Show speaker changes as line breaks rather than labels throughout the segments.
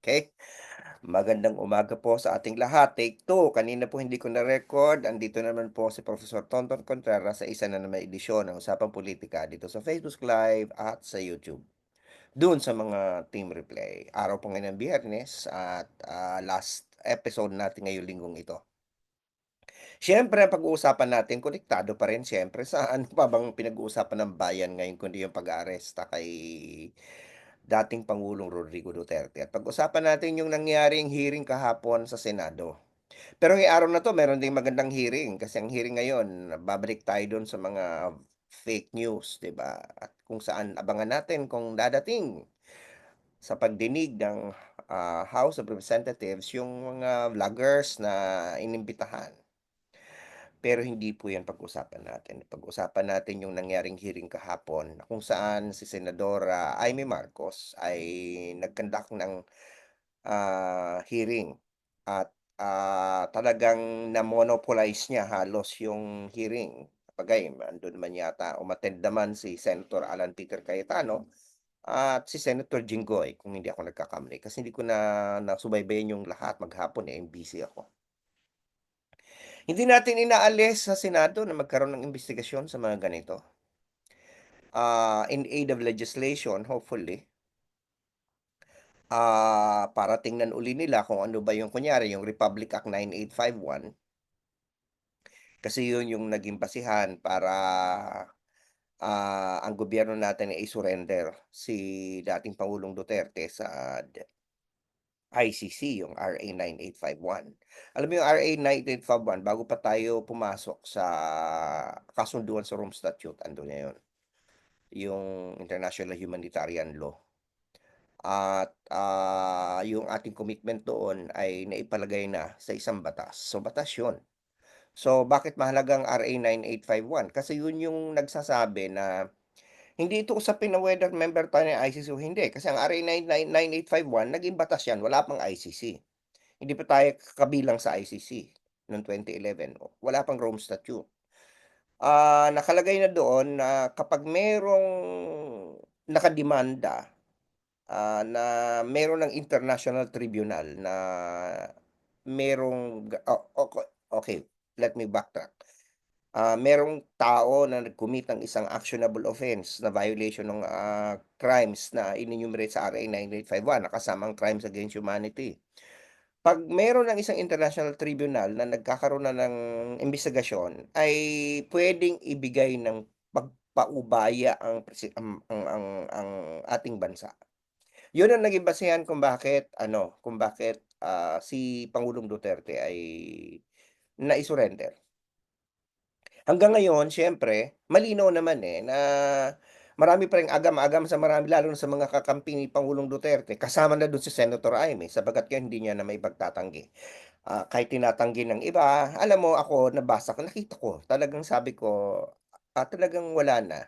Okey. Magandang umaga po sa ating lahat, take 2. Kanina po hindi ko na-record, andito naman po si Professor Tonton Contreras sa isa na namang edisyon ng Usapang Pulitika dito sa Facebook Live at sa YouTube. Do'n sa mga team replay. Araw po ngayon ng Biyernes at, ah, last episode natin ngayong linggong ito. Siyempre pag-uusapan natin konektado pa rin siyempre sa ano pa bang pinag-uusapan ng bayan ngayon kundi yung pag-aaresta kay dating Pangulong Rodrigo Duterte at pag-usapan natin yung nangyaring hearing kahapon sa Senado. Pero ngayong araw na 'to meron ding magandang hearing kasi ang hearing ngayon babalik tayo dun sa mga fake news, 'di ba? At kung saan abangan natin kung dadating sa pagdinig ng, ah, House of Representatives yung mga vloggers na inimbitahan. Pero hindi po 'yan pag-usapan natin. Pag-usapan natin yung nangyaring hearing kahapon kung saan si Senadora Amy Marcos ay nag-conduct ng, ah, hearing at, ah, talagang na-monopolize niya halos yung hearing. Bagay andun naman yata umattend naman si Senator Alan Peter Cayetano at si Senator Jinggoy kung hindi ako nagkakamali kasi hindi ko na nasubaybayan yung lahat maghapon, eh, busy ako. Hindi natin inaalis sa Senado na magkaroon ng imbestigasyon sa mga ganito. Ah, in aid of legislation hopefully. Ah, para tingnan uli nila kung ano ba yung kunyari yung Republic Act 9851. Kasi yun yung naging basehan para, ah, ang gobyerno natin ay i-surrender si dating Pangulong Duterte sa ICC, yung RA 9851. Alam mo yung RA 9851 bago pa tayo pumasok sa kasunduan sa Rome Statute andun na yun. Yung International Humanitarian Law. At, ah, yung ating commitment doon ay naipalagay na sa isang batas. So, batas yun. So, bakit mahalaga ang RA 9851? Kasi yun yung nagsasabi na hindi ito usapin na whether member tayo ng ICC o hindi. Kasi ang RA 9851 naging batas yan wala pang ICC. Hindi pa tayo kabilang sa ICC noong 2011 wala pang Rome Statute. Ah, nakalagay na doon na kapag merong nakademanda, ah, na meron ng international tribunal na merong ga o oko okey, let me backtrack. Ah, merong tao na nag-commit ng isang actionable offense na violation ng, ah, crimes na in-enumerate sa RA 9851 na kasamang crimes against humanity. 'Pag meron ng isang international tribunal na nagkakaroon na ng imbestigasyon ay puwedeng ibigay ng pagpaubaya ang ang ang ang ang ating bansa. Yun ang naging basehan kung bakit ano, kung bakit, ah, si Pangulong Duterte ay nai-surrender. Hanggang ngayon siyempre malinaw naman, eh, na marami pa ring agam-agam sa marami lalo na sa mga kakampi ni Pangulong Duterte kasama na dun si Senator Amy sapagkat yun hindi niya na maipagtatanggi. Ah, kahit tinatanggi ng iba, alam mo ako nabasa ko, nakita ko talagang sabi ko, ah, talagang wala na.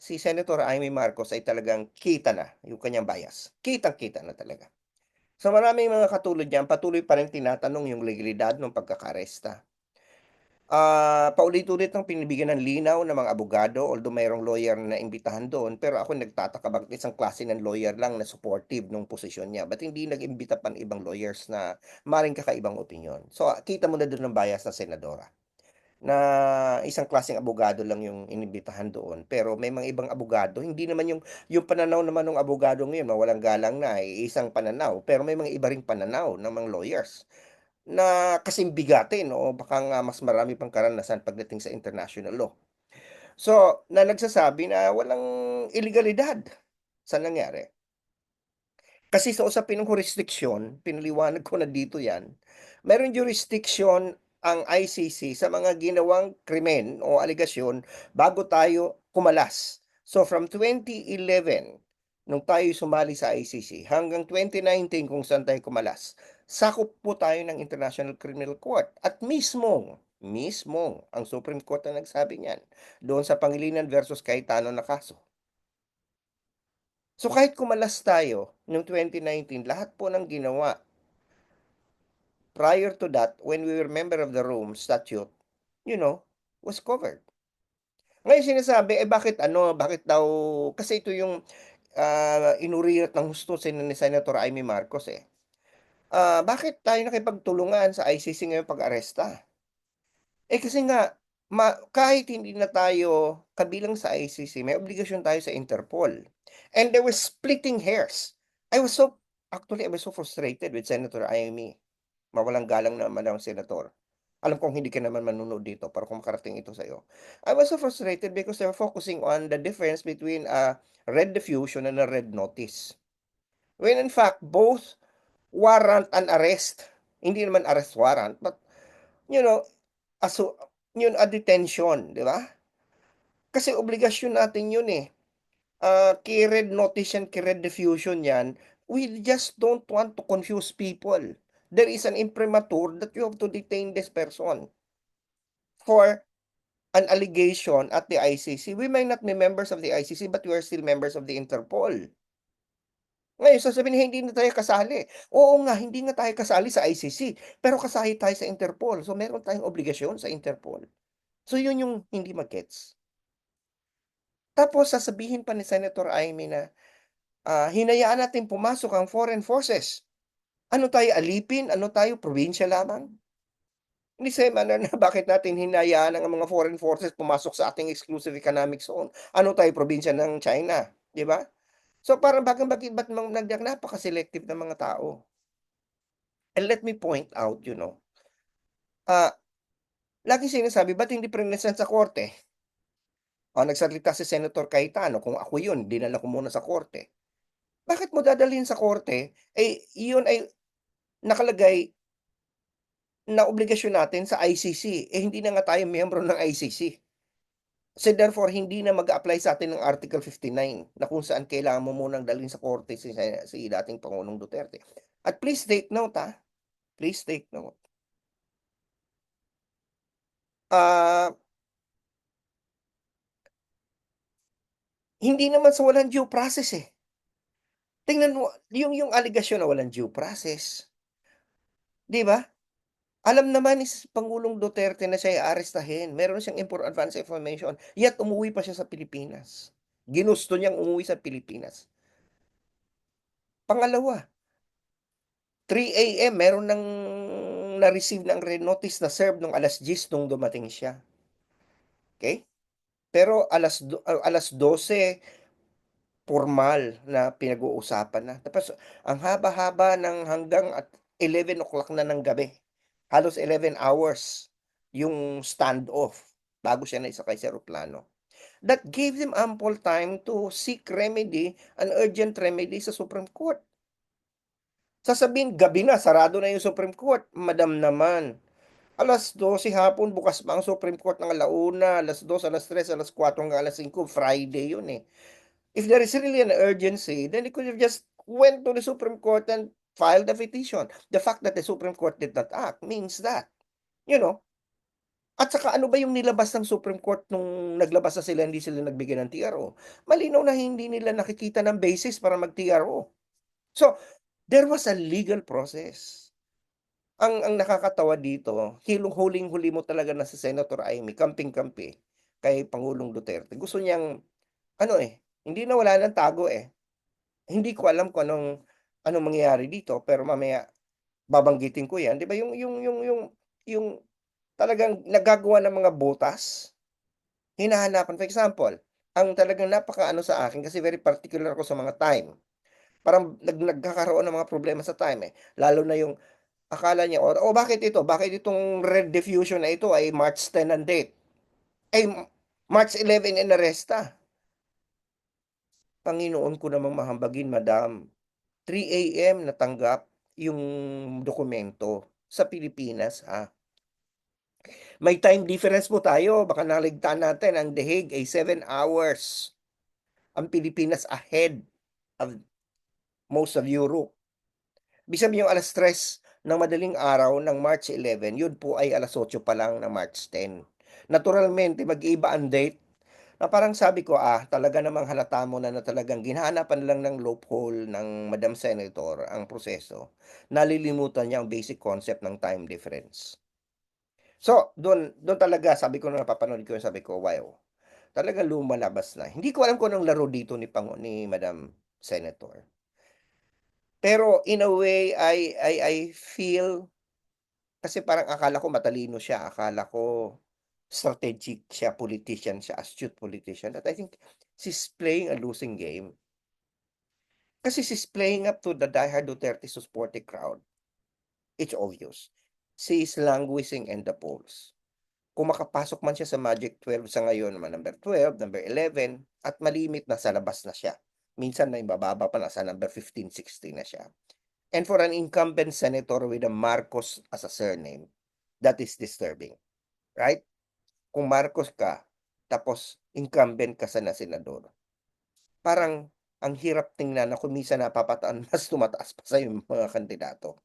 Si Senator Amy Marcos ay talagang kita na yung kanyang bias, kitang-kita na talaga. So, maraming mga katulad niyan patuloy pa ring tinatanong yung legalidad nung pagkaka-aresta. Ah, paulit-ulit ng binibigyan ng linaw ng mga abogado although mayroong lawyer na naimbitahan doon, pero ako nagtataka bakit isang klase ng lawyer lang na supportive nung posisyon niya, ba't hindi nag-imbita pa ng ibang lawyers na maaaring kakaibang opinyon. So, kita mo na dun ang bias ng senadora, na isang klaseng abogado lang yung inimbitahan doon, pero may mga ibang abogado hindi naman yung yung pananaw naman nung abogadong yun mawalang galang na, eh, isang pananaw, pero may mga iba ring pananaw ng mga lawyers na kasing bigatin baka nga mas marami pang karanasan pagdating sa international law. So, na nagsasabi na walang ilegalidad sa nangyari. Kasi sa usapin ng jurisdiksyon, pinaliwanag ko na dito 'yan, merong jurisdiction ang ICC sa mga ginawang krimen o alegasyon bago tayo kumalas. So, from 2011 nung tayo'y sumali sa ICC hanggang 2019 kung saan tayo kumalas, sakop po tayo ng International Criminal Court at mismong, mismong ang Supreme Court ang nagsabi niyan doon sa Pangilinan versus Cayetano na kaso. So, kahit kumalas tayo nung 2019 lahat po ng ginawa prior to that when we were member of the Rome Statute, you know, was covered. Ngayon sinasabi, eh, bakit ano, bakit daw kasi ito yung, ah, inurirat ng husto si ni Senator Amy Marcos, eh. ah, bakit tayo nakipagtulungan sa ICC ngayong pag-aresta? Eh, kasi nga ma kahit hindi na tayo kabilang sa ICC may obligasyon tayo sa Interpol, and they were splitting hairs. I was so actually, I was so frustrated with Senator Amy. Mawalang galang na Madam Senator. Alam kong hindi ka naman manonood dito pero kung makarating ito sa'yo. I was so frustrated because they were focusing on the difference between a red diffusion and a red notice. When in fact, both warrant an arrest. Hindi naman arrest warrant, but you know, aso yun a detention, 'di ba? Kasi obligasyon natin yun, eh. Ah, key-red notice yan, key-red diffusion yan. We just don't want to confuse people. There is an imprimatur that you have to detain this person for an allegation at the ICC. We may not be members of the ICC, but we are still members of the Interpol. Ngayon sasabihin hindi na tayo kasali. Oo nga, hindi nga tayo kasali sa ICC, pero kasali tayo sa Interpol. So, meron tayong obligasyon sa Interpol. So, yun yung hindi mag-gets. Tapos sasabihin pa ni Senator Amy na, ah, hinayaan nating pumasok ang foreign forces. Ano tayo, alipin? Ano tayo, probinsya lamang? Same manner na bakit natin hinayaan ang mga foreign forces pumasok sa ating exclusive economic zone. Ano tayo, probinsya ng China, 'di ba? So, parang bakit bakit ba't nagyang napaka-selective ng mga tao. And let me point out, you know ah, laging sinasabi, ba't hindi present sa korte? Oh, nagsalita si Senator Cayetano, kung ako yun, dinala ko muna sa korte. Bakit mo dadalhin sa korte, eh, yun ay nakalagay na obligasyon natin sa ICC, eh, hindi na nga tayo miyembro ng ICC. So, therefore, hindi na mag-a-apply sa atin ng Article 59 na kung saan kailangan mo munang dalhin sa korte si si dating Pangulong Duterte. At please take note, ah, please take note. Ah Hindi naman sa walang due process, eh. Tingnan mo, yung yung allegasyon na walang due process. 'Di ba? Alam naman ni Pangulong Duterte na siya ay aarestahin, meron siyang impor advance information, yet umuwi pa siya sa Pilipinas. Ginusto niyang umuwi sa Pilipinas. Pangalawa 3 AM meron ng na-receive ng notice na serve nung 10:00 nung dumating siya. Okey? Pero alas ah, 12:00 pormal na pinag-uusapan na. Tapos ang haba-haba ng hanggang at 11:00 na ng gabi. Halos 11 hours yung standoff bago siya naisakay sa eroplano. That gave them ample time to seek remedy, an urgent remedy sa Supreme Court. Sasabihin gabi na, sarado na yung Supreme Court, madam naman. 12:00 hapon bukas pa ang Supreme Court ng 1:00, 2:00, 3:00, 4:00 hanggang 5:00, Friday yun, eh. If there is really an urgency, then they could have just went to the Supreme Court and filed a petition. The fact that the Supreme Court did not act means that, you know at saka ano ba yung nilabas ng Supreme Court nung naglabas na sila, hindi sila nagbigay ng TRO? Malinaw na hindi nila nakikita ng basis para mag-TRO. So, there was a legal process. Ang ang nakakatawa dito, hilong huling-huli mo talaga na si Senator Amy, kamping-kampi kay Pangulong Duterte. Gusto niyang ano, eh, hindi na wala ng tago, eh. Hindi ko alam kung anong anong mangyayari dito, pero mamaya babanggitin ko 'yan. 'Di ba yung yung yung yung yung talagang naggagawa ng mga butas, hinahanapan for example, ang talagang napaka-ano sa akin kasi very particular ako sa mga time. Parang nag nagkakaroon ng mga problema sa time, eh, lalo na yung akala niya, "Oh, oh bakit ito, bakit itong red diffusion na ito ay March 10 ang date?" Eh, March 11 inaresta. Panginoon ko namang mahambagin madam, 3 AM natanggap yung dokumento sa Pilipinas, ha. May time difference po tayo, baka naligtaan natin ang The Hague ay 7 hours. Ang Pilipinas ahead of most of Europe. Sabihin yung 3:00 ng madaling araw ng March 11, yun po ay 8:00 pa lang ng March 10. Naturalmente mag-iiba ang date na parang sabi ko, ah, talaga namang halata mo na na talagang ginahanapan lang ng loophole ng Madam Senator ang proseso. Nalilimutan niya ang basic concept ng time difference. So, dun dun talaga sabi ko nung napapanood ko sabi ko, wow, talagang lumalabas na. Hindi ko alam kung anong laro dito ni Pangu ni Madam Senator. Pero in a way I I I feel kasi parang akala ko matalino siya, akala ko strategic siya, politician siya, astute politician, but I think she's playing a losing game. Kasi she's playing up to the diehard Duterte supporting crowd. It's obvious. She is languishing in the polls. Kung makapasok man siya sa Magic 12 sa ngayon, number 12, number 11, at malimit na sa labas na siya. Minsan na mababa pa, nasa number 15, 16 na siya. And for an incumbent senator with a Marcos as a surname, that is disturbing. Right? Kung Marcos ka, tapos incumbent ka sa na senador, parang ang hirap tingnan na kung minsan napapataan mas tumataas pa sa'yo yung mga kandidato.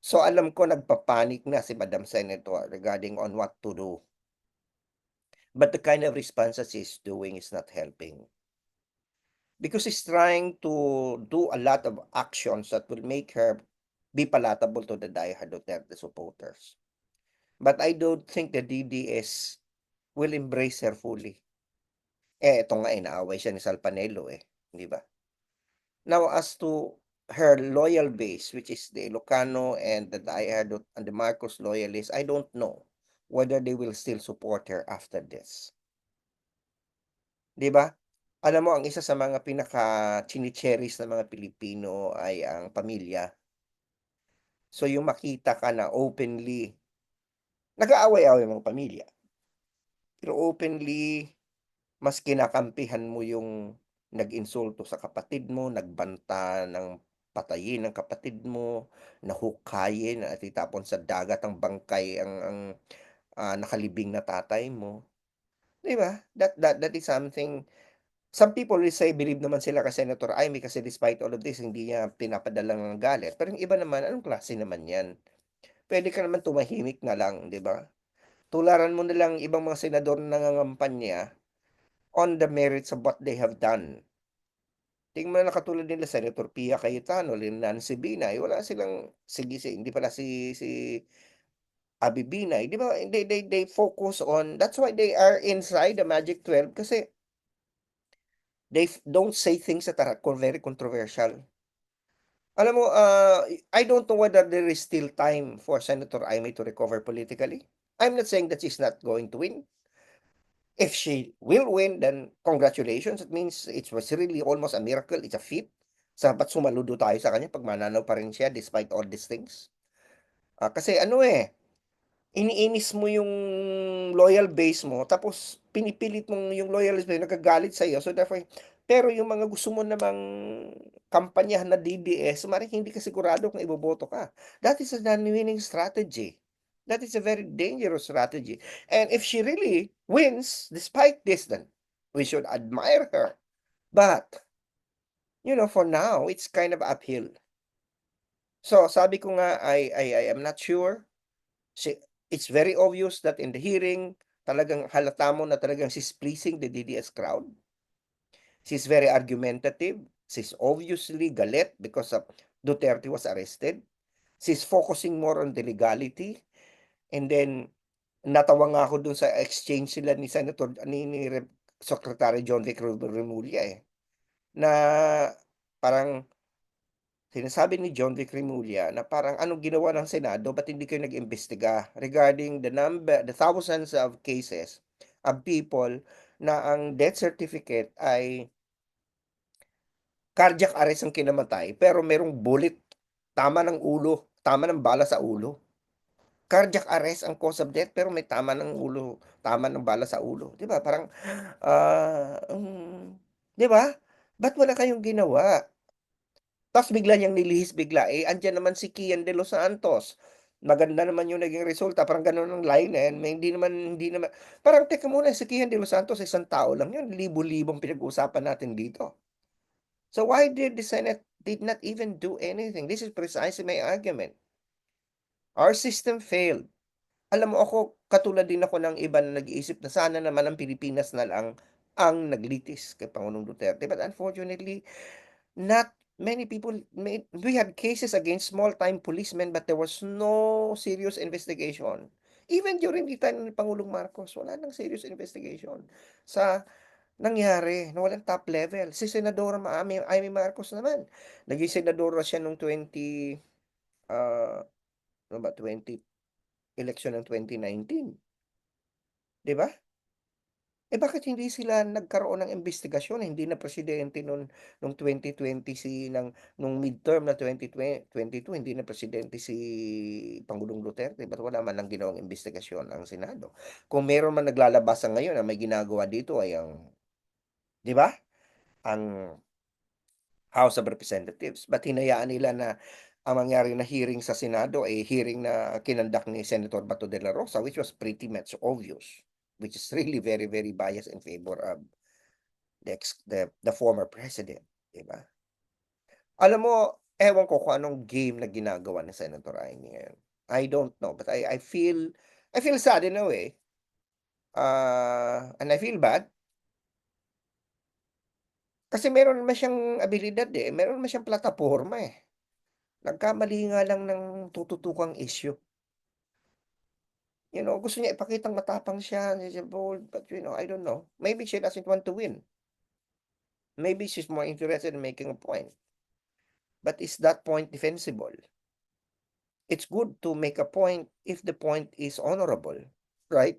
So alam ko nagpa-panic na si Madam Senator regarding on what to do. But the kind of responses she's doing is not helping. Because she's trying to do a lot of actions that will make her be palatable to the diehard Duterte supporters. But I don't think the DDS will embrace her fully. Eh, ito nga, inaaway siya ni Sal Panelo eh, di ba? Now, as to her loyal base, which is the Ilocano and the diehard and the Marcos loyalists, I don't know whether they will still support her after this. Di ba? Alam mo, ang isa sa mga pinaka-chini-cherish ng mga Pilipino ay ang pamilya. So, yung makita ka na openly nag-aaway-away mga pamilya. Pero openly, mas kinakampihan mo yung nag-insulto sa kapatid mo, nagbanta ng patayin ang kapatid mo, nahukayin at itapon sa dagat ang bangkay ang ang, ah, nakalibing na tatay mo. Di ba? That that that is something some people will say believe naman sila kay Senator Amy kasi despite all of this hindi niya pinapadala ng galit. Pero yung iba naman, anong klase naman 'yan? Puwede ka naman tumahimik na lang, di ba? Tularan mo na lang ibang mga senador na nangangampanya on the merits of what they have done. Tingnan mo na katulad nila Senator Pia Cayetano, Nancy Binay, wala silang sige si hindi pala si si Abby Binay, di ba? They they they focus on that's why they are inside the Magic 12 kasi they don't say things that are very controversial. Alam mo, ah, I don't know whether there is still time for Senator Amy to recover politically. I'm not saying that she's not going to win. If she will win, then congratulations. It means it was really almost a miracle. It's a feat. Dapat sumaludo tayo sa kanya pag mananaw pa rin siya despite all these things. Ah, kasi ano eh, iniinis mo yung loyal base mo tapos pinipilit mong yung loyalist base nagagalit sa'yo. So therefore pero yung mga gusto mo namang kampanyahan na DDS, maaaring hindi ka sigurado kung iboboto ka. That is a non-winning strategy. That is a very dangerous strategy. And if she really wins despite this, then we should admire her. But, you know, for now, it's kind of uphill. So, sabi ko nga, I I I am not sure. She it's very obvious that in the hearing, talagang halata mo na talagang she's pleasing the DDS crowd. She's very argumentative. She's obviously galit because of Duterte was arrested. She's focusing more on the legality. And then, natawa nga ako dun sa exchange sila ni Senator ni ni Secretary John Vic Remulla eh. Na parang sinasabi ni John Vic Remulla na parang anong ginawa ng Senado, ba't hindi kayo nag-imbestiga regarding the number, the thousands of cases of people na ang death certificate ay cardiac arrest ang kinamatay pero merong bullet, tama ng ulo, tama ng bala sa ulo. Cardiac arrest ang cause of death pero may tama ng ulo, tama ng bala sa ulo, 'di ba? Parang, ah, um, 'di ba? Ba't wala kayong ginawa? Tapos bigla niyang nilihis bigla, eh, andiyan naman si Kian De Los Santos. Maganda naman yung naging resulta, parang gano'n ang line eh, may hindi naman hindi naman parang teka muna si Kian De Los Santos isang tao lang yun, libo-libong pinag-uusapan natin dito. So why did the Senate did not even do anything? This is precisely my argument. Our system failed. Alam mo ako, katulad din ako ng iba na nag-iisip na sana naman ang Pilipinas na lang ang naglitis kay Pangulong Duterte. But unfortunately, not many people made we had cases against small-time policemen but there was no serious investigation. Even during the time ni Pangulong Marcos, wala ng serious investigation sa Nangyari na walang top level, si Senadora ma Amy Marcos naman, naging senadora siya nung 20, ah, ano ba 20 eleksyon ng 2019. 'Di ba? Eh, bakit hindi sila nagkaroon ng imbestigasyon, hindi na presidente nun nung 2020 si ng nung midterm na 2022 hindi na presidente si Pangulong Duterte, ba't wala man lang ginawang imbestigasyon ang Senado? Kung meron man naglalabasan ngayon na may ginagawa dito ay ang 'di ba? Ang House of Representatives, ba't hinayaan nila na ang mangyari na hearing sa Senado ay hearing na kinonduct ni Senator Bato de la Rosa, which was pretty much obvious, which is really very, very biased in favor of the ex the the former president, 'di ba? Alam mo, ewan ko kung anong game na ginagawa ni Senator Amy ngayon. I don't know, but I I feel I feel sad in a way. Ah, and I feel bad. Kasi meron naman siyang abilidad, eh, meron naman siyang plataporma, eh. Nagkamali nga lang ng tututukang issue. You know, gusto niya ipakitang matapang siya, siya bold, but you know, I don't know, maybe she doesn't want to win. Maybe she's more interested in making a point. But is that point defensible? It's good to make a point if the point is honorable, right?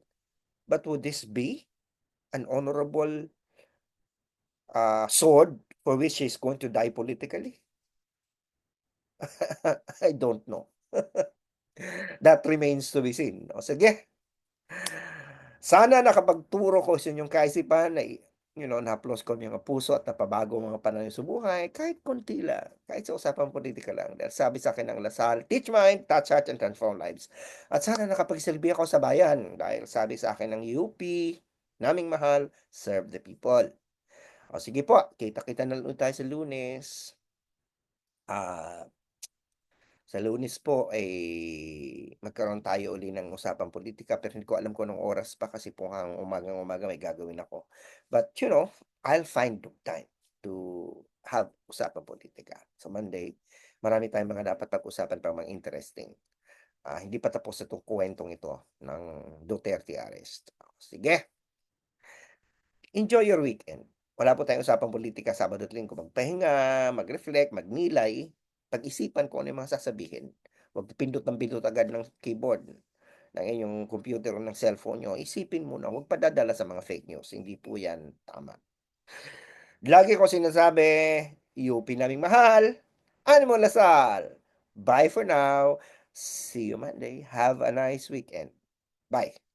But would this be an honorable ah, sword for which she's going to die politically? I don't know. That remains to be seen, o sige. Sana nakapagturo ko sa inyong kaisipan na you know, nahaplos ko ang iyong puso at napabago mga pananaw sa buhay kahit konti lang, kahit sa usapang pulitika lang. Dahil sabi sa'kin ng Lasal, "Teach mind, touch heart, and transform lives." At sana nakapagsilbi ako sa bayan dahil sabi sa akin ng UP, naming mahal, serve the people. O sige po, kita-kita na ulit tayo sa Lunes. Ah sa Lunes po, ay magkaroon tayo uli ng usapang pulitika pero hindi ko alam kung anong oras pa kasi mukhang umagang-umaga may gagawin ako. But you know, I'll find time to have usapang pulitika. Sa Monday, marami tayong mga dapat pag-usapan pang mga interesting. Ah, hindi pa tapos itong kuwentong ito ng Duterte arrest. Sige. Enjoy your weekend. Wala po tayong usapang pulitika Sabado at Linggo. Magpahinga, mag-reflect, magnilay, pag-isipan kung ano yung mga sasabihin. Huwag pindot ng pindot agad ng keyboard ng inyong computer o ng cellphone niyo. Isipin muna, huwag padadala sa mga fake news. Hindi po 'yan tama. Lagi ko sinasabi, UP naming mahal, Animo Lasal. Bye for now. See you Monday. Have a nice weekend. Bye.